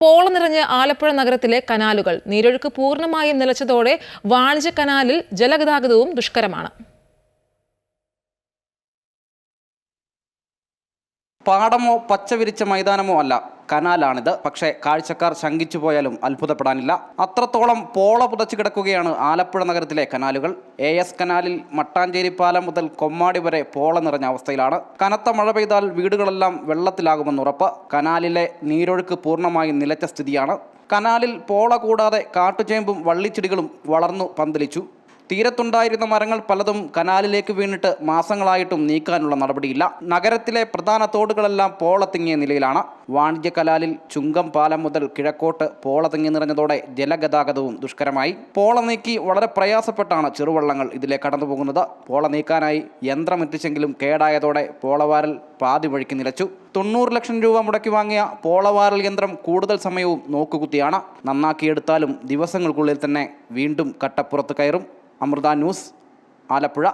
പോള നിറഞ്ഞ ആലപ്പുഴ നഗരത്തിലെ കനാലുകൾ നീരൊഴുക്ക് പൂർണമായും നിലച്ചതോടെ വാണിജ്യ കനാലിൽ ജലഗതാഗതവും ദുഷ്കരമാണ്. പാടമോ പച്ചവിരിച്ച മൈതാനമോ അല്ല. കനാലാണിത്. പക്ഷേ കാഴ്ചക്കാർ ശങ്കിച്ചു പോയാലും അത്ഭുതപ്പെടാനില്ല. അത്രത്തോളം പോള പുതച്ചു കിടക്കുകയാണ് ആലപ്പുഴ നഗരത്തിലെ കനാലുകൾ. എ എസ് കനാലിൽ മട്ടാഞ്ചേരി പാലം മുതൽ കൊമ്മാടി വരെ പോള നിറഞ്ഞ അവസ്ഥയിലാണ്. കനത്ത മഴ പെയ്താൽ വീടുകളെല്ലാം വെള്ളത്തിലാകുമെന്ന് ഉറപ്പ്. കനാലിലെ നീരൊഴുക്ക് പൂർണമായി നിലച്ച സ്ഥിതിയാണ്. കനാലിൽ പോള കൂടാതെ കാട്ടുചേമ്പും വള്ളിച്ചെടികളും വളർന്നു പന്തലിച്ചു. തീരത്തുണ്ടായിരുന്ന മരങ്ങൾ പലതും കനാലിലേക്ക് വീണിട്ട് മാസങ്ങളായിട്ടും നീക്കാനുള്ള നടപടിയില്ല. നഗരത്തിലെ പ്രധാന തോടുകളെല്ലാം പോളത്തിങ്ങിയ നിലയിലാണ്. വാണിജ്യ കലാലിൽ ചുങ്കം പാലം മുതൽ കിഴക്കോട്ട് പോള തിങ്ങി നിറഞ്ഞതോടെ ജലഗതാഗതവും ദുഷ്കരമായി. പോള നീക്കി വളരെ പ്രയാസപ്പെട്ടാണ് ചെറുവള്ളങ്ങൾ ഇതിലെ കടന്നുപോകുന്നത്. പോള നീക്കാനായി യന്ത്രം എത്തിച്ചെങ്കിലും കേടായതോടെ പോളവാരൽ പാതി വഴിക്ക് നിലച്ചു. തൊണ്ണൂറ് ലക്ഷം രൂപ മുടക്കി വാങ്ങിയ പോളവാരൽ യന്ത്രം കൂടുതൽ സമയവും നോക്കുകുത്തിയാണ്. നന്നാക്കിയെടുത്താലും ദിവസങ്ങൾക്കുള്ളിൽ തന്നെ വീണ്ടും കട്ടപ്പുറത്ത് കയറും. അമൃത ന്യൂസ് ആലപ്പുഴ.